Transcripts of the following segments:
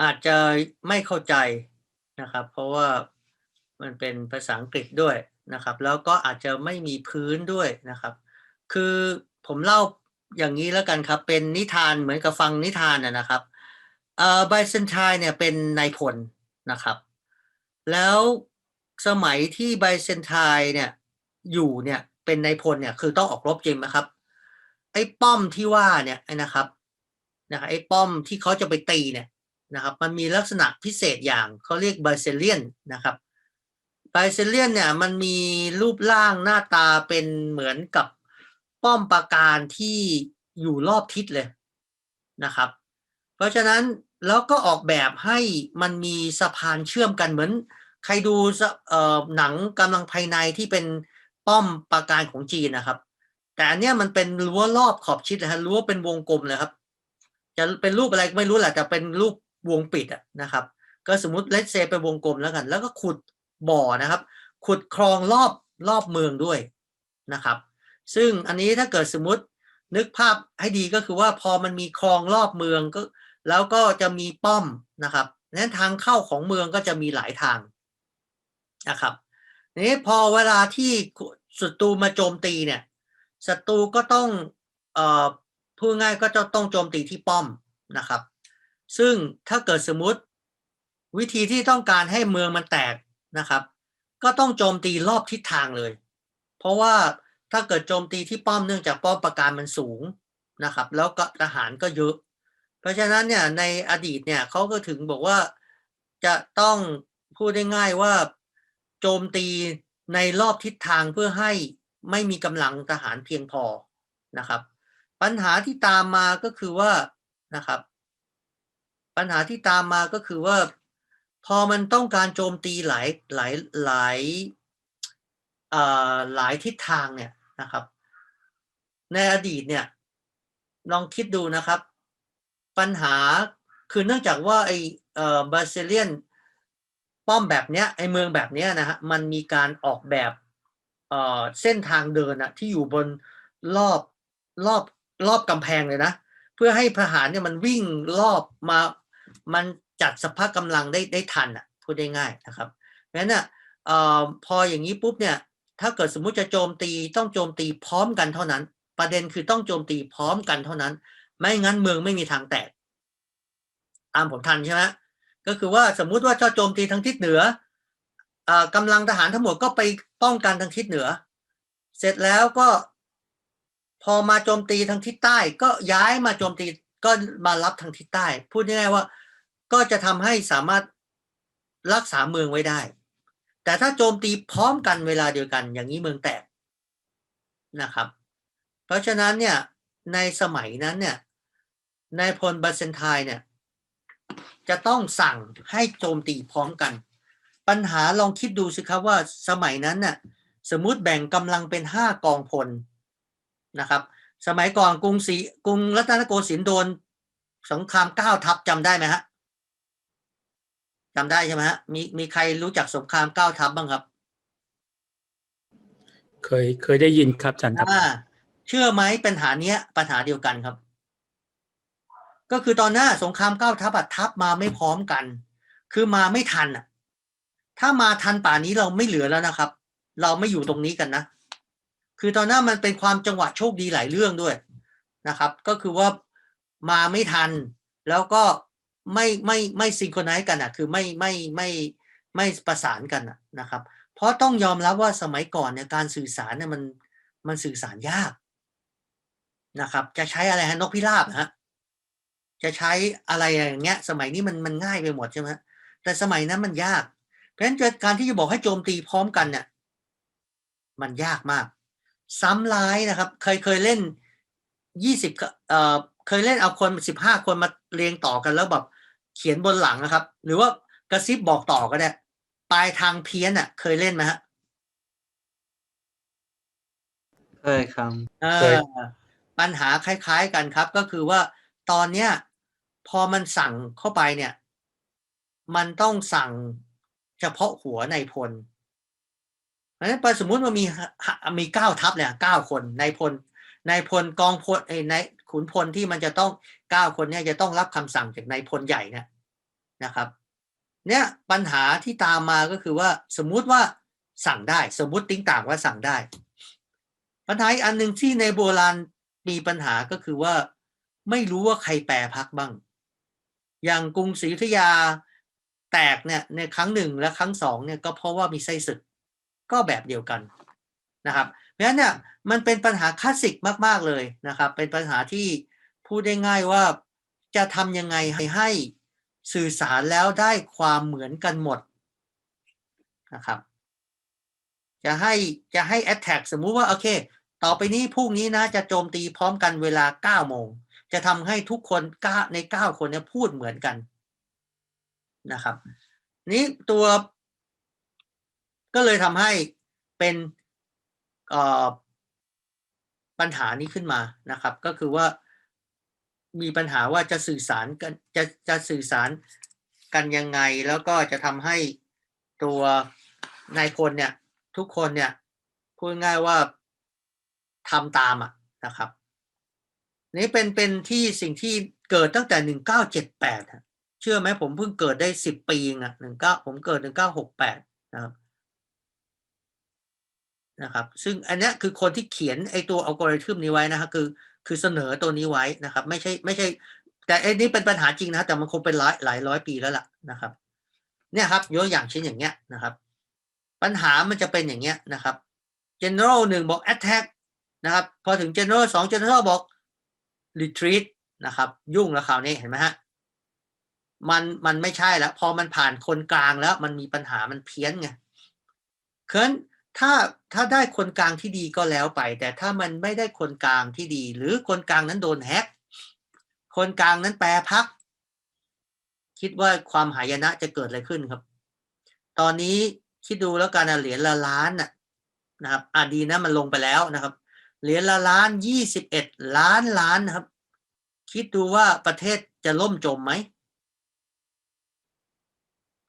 อาจจะไม่เข้าใจนะครับ เพราะว่ามันเป็นภาษาอังกฤษด้วยนะครับ แล้วก็อาจจะไม่มีพื้นด้วยนะครับ คือผมเล่าอย่างนี้แล้วกันครับ เป็นนิทานเหมือนกับฟังนิทานนะครับเอ่อไบเซนไทน์เนี่ยเป็นนายพลนะครับ แล้วสมัยที่ไบเซนไทน์เนี่ยอยู่เนี่ยเป็นนายพลเนี่ยคือต้องออกรบจริงไหมครับ ไอ้ป้อมที่ว่าเนี่ยนะครับนะครับไอ้ป้อมที่เขาจะไปตีเนี่ย นะครับมันมีลักษณะพิเศษอย่างเขาเรียกไบเซเลียนนะครับไบเซเลียนเนี่ยมันมีรูปร่างหน้าตาเป็นเหมือนกับป้อมปราการที่อยู่รอบทิศเลยนะครับ เพราะฉะนั้นแล้วก็ออกแบบให้มันมีสะพานเชื่อมกันเหมือน ใครดูสเออหนังกำลังภายในที่เป็นป้อมปราการของจีนนะครับ แต่อันเนี้ยมันเป็นรั้วรอบขอบชิดนะฮะรั้วเป็นวงกลมเลยครับ จะเป็นรูปอะไรไม่รู้แหละแต่เป็นรูป วงปิดอะนะครับ ก็สมมติเลตเซเป็นวงกลมแล้วกัน แล้วก็ขุดบ่อนะครับ ขุดคลองรอบรอบเมืองด้วยนะครับ ซึ่งอันนี้ถ้าเกิดสมมตินึกภาพให้ดีก็คือว่าพอมันมีคลองรอบเมืองก็แล้วก็จะมีป้อมนะครับนั้นทางเข้าของเมืองก็จะมีหลายทางนะครับนี้พอเวลาที่ศัตรูมาโจมตีเนี่ยศัตรูก็ต้องเอ่อพูดง่ายก็จะต้องโจมตีที่ป้อมนะครับ ซึ่งถ้าเกิดสมมติวิธีที่ต้องการให้เมืองมันแตกนะครับ ก็ต้องโจมตีรอบทิศทางเลย เพราะว่าถ้าเกิดโจมตีที่ป้อมเนื่องจากป้อมปราการมันสูงนะครับ แล้วก็ทหารก็เยอะ เพราะฉะนั้นเนี่ยในอดีตเนี่ยเขาก็ถึงบอกว่าจะต้องพูดได้ง่ายว่าโจมตีในรอบทิศทางเพื่อให้ไม่มีกำลังทหารเพียงพอนะครับ ปัญหาที่ตามมาก็คือว่านะครับ ปัญหาที่ตามมาก็คือว่า พอมันต้องการโจมตีหลายหลายหลายอ่อหลายทิศทางเนี่ยนะครับ ในอดีตเนี่ย ลองคิดดูนะครับ ปัญหาคือเนื่องจากว่าไอเอ่อบาเซเลียนป้อมแบบเนี้ยไอเมืองแบบเนี้ยนะฮะมันมีการออกแบบเอ่อเส้นทางเดินอะที่อยู่บนรอบรอบรอบกำแพงเลยนะ เพื่อให้ทหารเนี่ยมันวิ่งรอบมา มันจัดสภาพกำลังได้ได้ทันอะพูดได้ง่ายนะครับเพราะฉะนั้นอะเอ่อพออย่างนี้ปุ๊บเนี่ยถ้าเกิดสมมุติจะโจมตีต้องโจมตีพร้อมกันเท่านั้น ประเด็นคือต้องโจมตีพร้อมกันเท่านั้น ไม่งั้นเมืองไม่มีทางแตก ตามผมทันใช่ไหมก็คือว่าสมมุติว่าจะโจมตีทางทิศเหนืออ่อกำลังทหารทั้งหมดก็ไปป้องกันทางทิศเหนือ เสร็จแล้วก็พอมาโจมตีทางทิศใต้ ก็ย้ายมาโจมตีก็มารับทางทิศใต้ พูดง่ายๆว่า ก็จะทำให้สามารถรักษาเมืองไว้ได้ แต่ถ้าโจมตีพร้อมกันเวลาเดียวกัน อย่างนี้เมืองแตกนะครับ เพราะฉะนั้นเนี่ยในสมัยนั้นเนี่ยนายพลบาเซนไทเนี่ยจะต้องสั่งให้โจมตีพร้อมกัน ปัญหาลองคิดดูสิครับว่าสมัยนั้นน่ะสมมติแบ่งกำลังเป็นห้ากองพลนะครับ สมัยก่อนกรุงศรีกรุงรัตนโกสินทร์โดนสงครามเก้าทัพจำได้ไหมฮะ จำได้ใช่ไหมฮะมีมีใครรู้จักสงครามเก้าทัพบ้างครับ เคยเคยได้ยินครับอาจารย์ครับ อ่าเชื่อไหมปัญหาเนี้ยปัญหาเดียวกันครับ ก็คือตอนหน้าสงครามเก้าทัพอะทัพมาไม่พร้อมกัน คือมาไม่ทันอะถ้ามาทันป่านนี้เราไม่เหลือแล้วนะครับ เราไม่อยู่ตรงนี้กันนะ คือตอนหน้ามันเป็นความจังหวะโชคดีหลายเรื่องด้วยนะครับ ก็คือว่ามาไม่ทัน แล้วก็ ไม่ไม่ไม่ซิงโครไนซ์กันอะ คือไม่ไม่ไม่ไม่ประสานกันอะนะครับ เพราะต้องยอมรับว่าสมัยก่อนเนี่ยการสื่อสารเนี่ยมันมันสื่อสารยากนะครับ จะใช้อะไรฮะนกพิราบนะฮะจะใช้อะไรอย่างเงี้ย สมัยนี้มันมันง่ายไปหมดใช่ไหมแต่สมัยนั้นมันยาก เพราะฉะนั้นการที่จะบอกให้โจมตีพร้อมกันเนี่ยมันยากมาก ซ้ำร้ายนะครับ เคยเคยเล่นยี่สิบเอ่อเคยเล่นเอาคนสิบห้าคนมาเรียงต่อกันแล้วแบบ เขียนบนหลังนะครับ หรือว่ากระซิบบอกต่อก็ได้ ปลายทางเพี้ยนอะ เคยเล่นไหมฮะเคยครับ เอเคย อปัญหาคล้าย ๆกันครับ ก็คือว่าตอนเนี้ย พอมันสั่งเข้าไปเนี่ย มันต้องสั่งเฉพาะหัวในายพลเพราะฉะนั้นสมมุติมันมีหมีเก้าทัพเนี่ยเก้าคนนายพลนายพลกองพลไอ้นาย ขุนพลที่มันจะต้องเก้าคนเนี่ยจะต้องรับคำสั่งจากนายพลใหญ่เนี่ยนะครับ เนี่ยปัญหาที่ตามมาก็คือว่าสมมุติว่าสั่งได้สมมติติ้งต่างว่าสั่งได้ ปัญหาอีกอันหนึ่งที่ในโบราณมีปัญหาก็คือว่าไม่รู้ว่าใครแปรพักบ้าง อย่างกรุงศรีอยุธยาแตกเนี่ยในครั้งหนึ่งและครั้งสองเนี่ยก็เพราะว่ามีไส้ศึกก็แบบเดียวกันนะครับ เพราะฉะนั้นเนี่ยมันเป็นปัญหาคลาสสิกมาก ๆ เลยนะครับ เป็นปัญหาที่พูดได้ง่ายว่าจะทำยังไงให้ให้สื่อสารแล้วได้ความเหมือนกันหมดนะครับ จะให้จะให้ attack สมมุติว่าโอเค ต่อไปนี้พรุ่งนี้นะจะโจมตีพร้อมกันเวลา 9 โมง จะทำให้ทุกคนก้าใน 9 คนเนี่ยพูดเหมือนกันนะครับ นี้ตัวก็เลยทำให้เป็น ปัญหานี้ขึ้นมานะครับ ก็คือว่ามีปัญหาว่าจะสื่อสารกันจะจะสื่อสารกันยังไง แล้วก็จะทำให้ตัวนายพลเนี่ยทุกคนเนี่ยพูดง่ายว่าทำตามอะนะครับ นี่เป็นเป็นที่สิ่งที่เกิดตั้งแต่หนึ่งเก้าเจ็ดแปดเชื่อไหมผมเพิ่งเกิดได้สิบปีเองอะหนึ่งเก้าผมเกิดหนึ่งเก้าหกแปดนะครับ นะครับ ซึ่งอันนี้คือคนที่เขียนไอตัวอัลกอริทึมนี้ไว้นะครับคือคือเสนอตัวนี้ไว้นะครับ ไม่ใช่ไม่ใช่ แต่ไอ้นี่เป็นปัญหาจริงนะแต่มันคงเป็นหลายหลายร้อยปีแล้วล่ะนะครับ เนี่ยครับยกอย่างเช่นอย่างเงี้ยนะครับ ปัญหามันจะเป็นอย่างเงี้ยนะครับ general หนึ่งบอก attack นะครับ พอถึง general สอง general บอก retreat นะครับ ยุ่งแล้วคราวนี้เห็นไหมฮะมันมันไม่ใช่แล้ว พอมันผ่านคนกลางแล้ว มันมีปัญหามันเพี้ยนไงเพราะฉะนั้น ถ้าถ้าได้คนกลางที่ดีก็แล้วไป แต่ถ้ามันไม่ได้คนกลางที่ดี หรือคนกลางนั้นโดนแฮกคนกลางนั้นแปรพัก คิดว่าความหายนะจะเกิดอะไรขึ้นครับ ตอนนี้คิดดูแล้วกันนะเหรียญละล้านนะนะครับอะดีนะมันลงไปแล้วนะครับ เหรียญละล้านยี่สิบเอ็ดล้านล้านนะครับ คิดดูว่าประเทศจะล่มจมไหม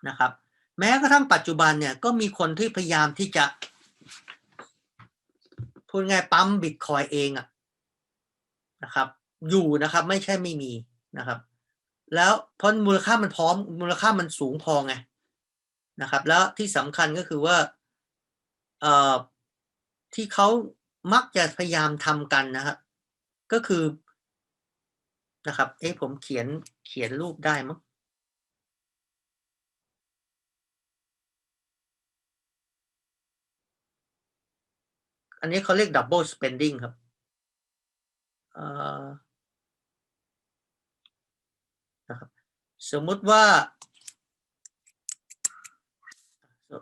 นะครับ แม้กระทั่งปัจจุบันเนี่ยก็มีคนที่พยายามที่จะ พูดง่ายปั๊มบิตคอยเองอะนะครับ อยู่นะครับ ไม่ใช่ไม่มีนะครับ แล้วเพราะมูลค่ามันพร้อม มูลค่ามันสูงพอไงนะครับ แล้วที่สำคัญก็คือว่าเอ่อที่เขามักจะพยายามทำกันนะครับ ก็คือนะครับ เอ๊ะผมเขียนเขียนรูปได้มั้ง อันนี้เขาเรียก double spending ครับนะครับสมมุติว่า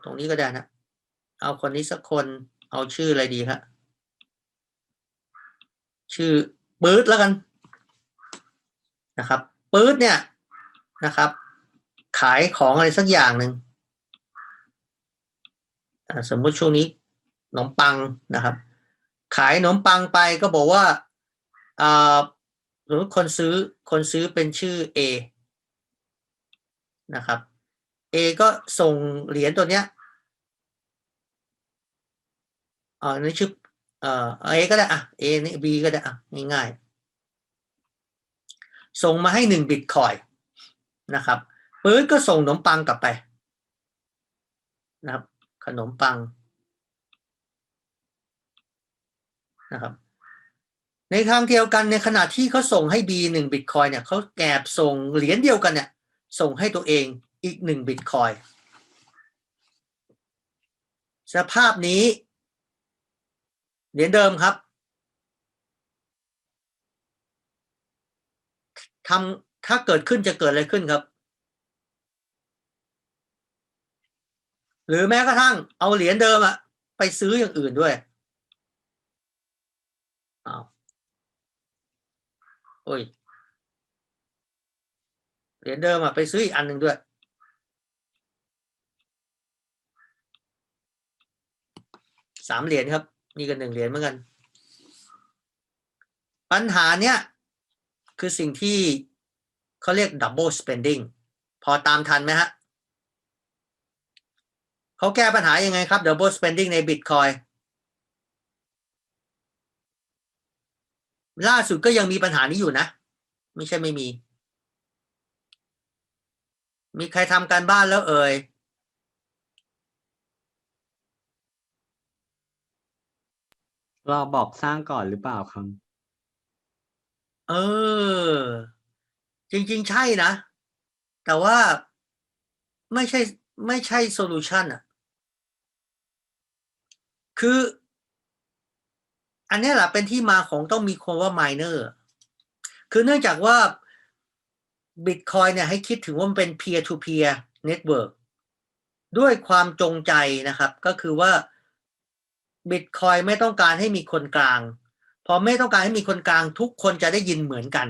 ตรงนี้ก็ได้นะ เอาคนนี้สักคน เอาชื่ออะไรดีครับชื่อปื๊ดแล้วกันนะครับปื๊ดเนี่ยนะครับ ขายของอะไรสักอย่างหนึ่งสมมุติช่วงนี้ นมปังนะครับ ขายขนมปังไปก็บอกว่าอ่าสมมติคนซื้อคนซื้อเป็นชื่อ A นะครับ A ก็ส่งเหรียญตัวเนี้ยอ่านี่ชื่อเอ่อ A ก็ได้อะ A นี่ B ก็ได้อะง่ายๆ ส่งมาให้หนึ่งบิตคอยนะครับปื๊ดก็ส่งขนมปังกลับไป นะครับ ขนมปัง นะครับ ในทางเดียวกันในขณะที่เขาส่งให้ B หนึ่งบิตคอยเนี่ยเขาแอบส่งเหรียญเดียวกันเนี่ยส่งให้ตัวเองอีกหนึ่งบิตคอยสภาพนี้ เหรียญเดิมครับทำถ้าเกิดขึ้นจะเกิดอะไรขึ้นครับ หรือแม้กระทั่งเอาเหรียญเดิมอะไปซื้ออย่างอื่นด้วย อ้าว โอ้ยเหรียญเดิมอะไปซื้ออีกอันหนึ่งด้วย สามเหรียญครับ นี่กันหนึ่งเหรียญเหมือนกัน ปัญหาเนี้ยคือสิ่งที่เขาเรียก double spending พอตามทันไหมฮะเขาแก้ปัญหายังไงครับ double spending ใน Bitcoin ล่าสุดก็ยังมีปัญหานี้อยู่นะ ไม่ใช่ไม่มี มีใครทำการบ้านแล้วเอ่ยรอบอกสร้างก่อนหรือเปล่าครับ เออ จริง ๆ ใช่นะ แต่ว่าไม่ใช่ไม่ใช่โซลูชันอะ คือ อันนี้แหละเป็นที่มาของต้องมีคำว่า miner คือเนื่องจากว่า Bitcoin เนี่ยให้คิดถึงว่ามันเป็น peer to peer network ด้วยความจงใจนะครับ ก็คือว่า Bitcoin ไม่ต้องการให้มีคนกลาง พอไม่ต้องการให้มีคนกลางทุกคนจะได้ยินเหมือนกัน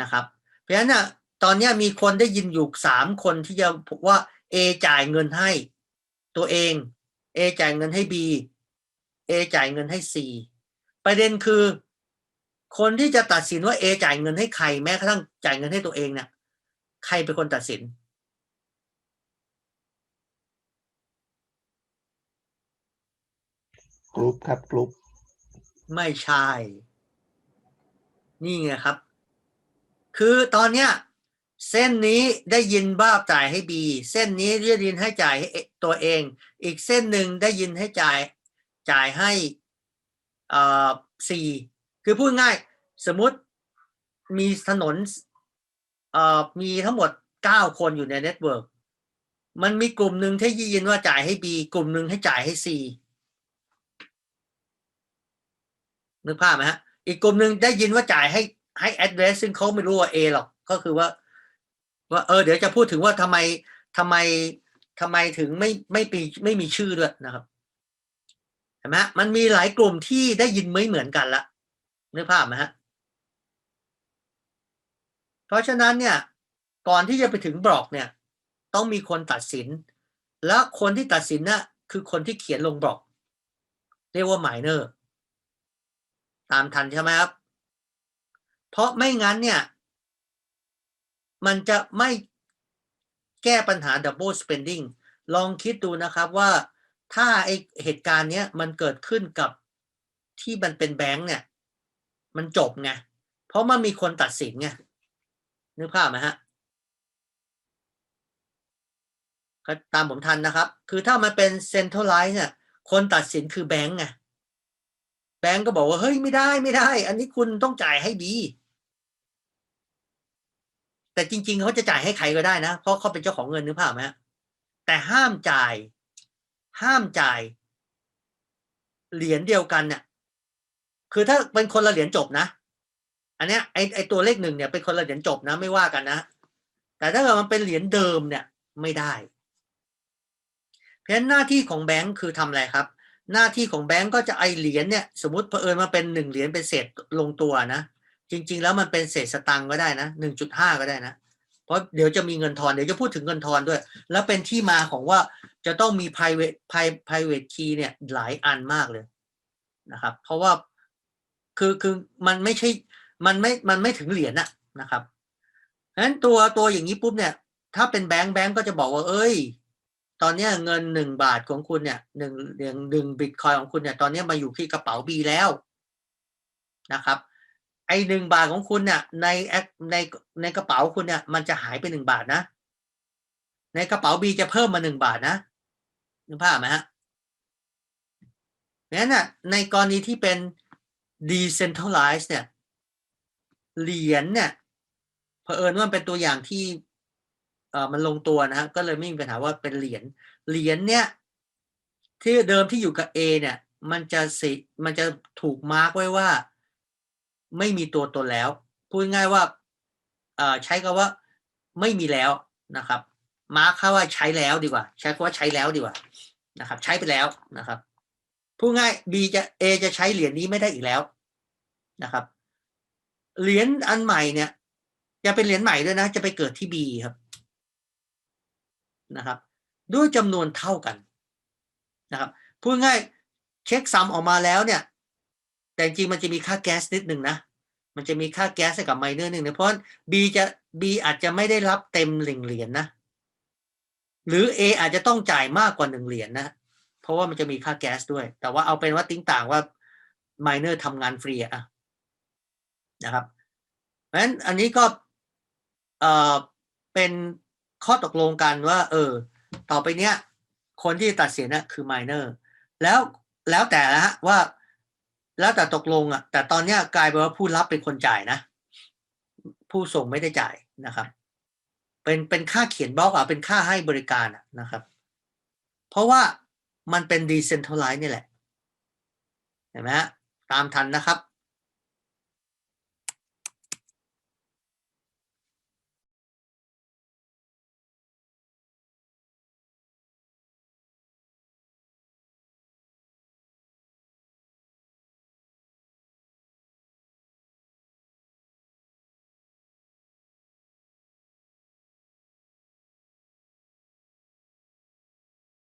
นะครับ เพราะฉะนั้นน่ะตอนนี้มีคนได้ยินอยู่สามคนที่จะบว่า A จ่ายเงินให้ตัวเอง A จ่ายเงินให้ B A จ่ายเงินให้ C ประเด็นคือ คนที่จะตัดสินว่า A จ่ายเงินให้ใครแม้กระทั่งจ่ายเงินให้ตัวเองเนี่ยใครเป็นคนตัดสิน กรุ๊ปครับกรุ๊ปไม่ใช่ นี่ไงครับ คือตอนเนี้ยเส้นนี้ได้ยินว่าจ่ายให้ B เส้นนี้ได้ยินให้จ่ายให้ตัวเอง อีกเส้นหนึ่งได้ยินให้จ่าย จ่ายให้อ่อ C คือพูดง่าย สมมติมีถนนอ่อมีทั้งหมดเก้าคนอยู่ในเน็ตเวิร์กมันมีกลุ่มหนึ่งที่ยินว่าจ่ายให้ B กลุ่มหนึ่งให้จ่ายให้ C นึกภาพไหมฮะ อีกกลุ่มหนึ่งได้ยินว่าจ่ายให้ให้ address ซึ่งเขาไม่รู้ว่า A หรอก ก็คือว่า ว่าเออเดี๋ยวจะพูดถึงว่าทำไมทำไมทำไมถึงไม่ไม่ปีไม่มีชื่อด้วยนะครับ ห็นไหมมันมีหลายกลุ่มที่ได้ยินไม่เหมือนกันละนึกภาพไหมฮะเพราะฉะนั้นเนี่ยก่อนที่จะไปถึงบล็อกเนี่ย ต้องมีคนตัดสิน และคนที่ตัดสินน่ะคือคนที่เขียนลงบล็อก เรียกว่า miner ตามทันใช่ไหมครับ เพราะไม่งั้นเนี่ย มันจะไม่แก้ปัญหา double spending ลองคิดดูนะครับว่า ถ้าไอเหตุการณ์เนี้ยมันเกิดขึ้นกับที่มันเป็นแบงค์เนี่ย มันจบไงเพราะมันมีคนตัดสินไงนึกภาพไหมฮะตามผมทันนะครับ คือถ้ามันเป็น centralized เนี่ย คนตัดสินคือแบงค์ไงแบงก์ก็บอกว่า เฮ้ยไม่ได้ไม่ได้ อันนี้คุณต้องจ่ายให้บีแต่จริง ๆเขาจะจ่ายให้ใครก็ได้นะ เพราะเขาเป็นเจ้าของเงินนึกภาพไหมฮะแต่ห้ามจ่าย ห้ามจ่ายเหรียญเดียวกันเนี่ยคือถ้าเป็นคนละเหรียญจบนะ อันเนี้ยไอไอตัวเลขหนึ่งเนี่ยเป็นคนละเหรียญจบนะ ไม่ว่ากันนะ แต่ถ้าเกิดมันเป็นเหรียญเดิมเนี่ยไม่ได้ เพราะฉะนั้นหน้าที่ของแบงก์คือทำอะไรครับ หน้าที่ของแบงก์ก็จะไอเหรียญเนี่ยสมมติเผอิญมาเป็นหนึ่งเหรียญเป็นเศษลงตัวนะ จริง ๆ แล้วมันเป็นเศษสตังก็ได้นะหนึ่งจุดห้าก็ได้นะ เพราะเดี๋ยวจะมีเงินทอนเดี๋ยวจะพูดถึงเงินทอนด้วย แล้วเป็นที่มาของว่าจะต้องมี private private key เนี่ยหลายอันมากเลยนะครับ เพราะว่าคือคือมันไม่ใช่มันไม่มันไม่ถึงเหรียญอะนะครับเพราะฉะนั้นตัวตัวอย่างนี้ปุ๊บเนี่ย ถ้าเป็นแบงก์แบงก์ก็จะบอกว่า เอ้ย ตอนนี้เงินหนึ่งบาทของคุณเนี่ยหนึ่งหนึ่งหนึ่งบิตคอยของคุณเนี่ย ตอนนี้มาอยู่ที่กระเป๋าบีแล้วนะครับ ไอหนึ่งบาทของคุณเนี่ยในแอในในกระเป๋าคุณเนี่ยมันจะหายไปหนึ่งบาทนะ ในกระเป๋าบีจะเพิ่มมาหนึ่งบาทนะนึกภาพไหมฮะนั้นน่ะในกรณีที่เป็น decentralized เนี่ยเหรียญเนี่ยเผอิญว่ามันเป็นตัวอย่างที่เอ่อมันลงตัวนะฮะก็เลยไม่มีปัญหาว่าเป็นเหรียญเหรียญเนี่ยที่เดิมที่อยู่กับ A เนี่ย มันจะสิมันจะถูกมาร์กไว้ว่า ไม่มีตัวตนแล้ว พูดง่ายว่าใช้คำว่าไม่มีแล้วนะครับ มาร์กคำว่าใช้แล้วดีกว่า ใช้คำว่าใช้แล้วดีกว่านะครับ ใช้ไปแล้วนะครับพูดง่าย B จะ A จะใช้เหรียญนี้ไม่ได้อีกแล้วนะครับ เหรียญอันใหม่เนี่ย จะเป็นเหรียญใหม่ด้วยนะ จะไปเกิดที่ B ครับนะครับ ด้วยจำนวนเท่ากันนะครับพูดง่ายเช็คซัมออกมาแล้วเนี่ย แต่จริงมันจะมีค่าแก๊สนิดหนึ่งนะ มันจะมีค่าแก๊สให้กับไมเนอร์หนึ่งนะเพราะ B จะ B อาจจะไม่ได้รับเต็มหนึ่งเหรียญนะหรือ A อาจจะต้องจ่ายมากกว่าหนึ่งเหรียญนะ เพราะว่ามันจะมีค่าแก๊สด้วย แต่ว่าเอาเป็นว่าติ้งต่างว่าไมเนอร์ทำงานฟรีอะนะครับเพราะฉะนั้นอันนี้ก็เอ่อเป็นข้อตกลงกันว่า เออ ต่อไปเนี้ย คนที่ตัดสินน่ะคือ minor แล้วแล้วแต่ละว่า แล้วแต่ตกลงอะ แต่ตอนเนี้ยกลายเป็นว่าผู้รับเป็นคนจ่ายนะ ผู้ส่งไม่ได้จ่ายนะครับ เป็นเป็นค่าเขียนบล็อกอะเป็นค่าให้บริการอะนะครับ เพราะว่ามันเป็นดีเซนทัลไลซ์นี่แหละ เห็นไหมฮะตามทันนะครับ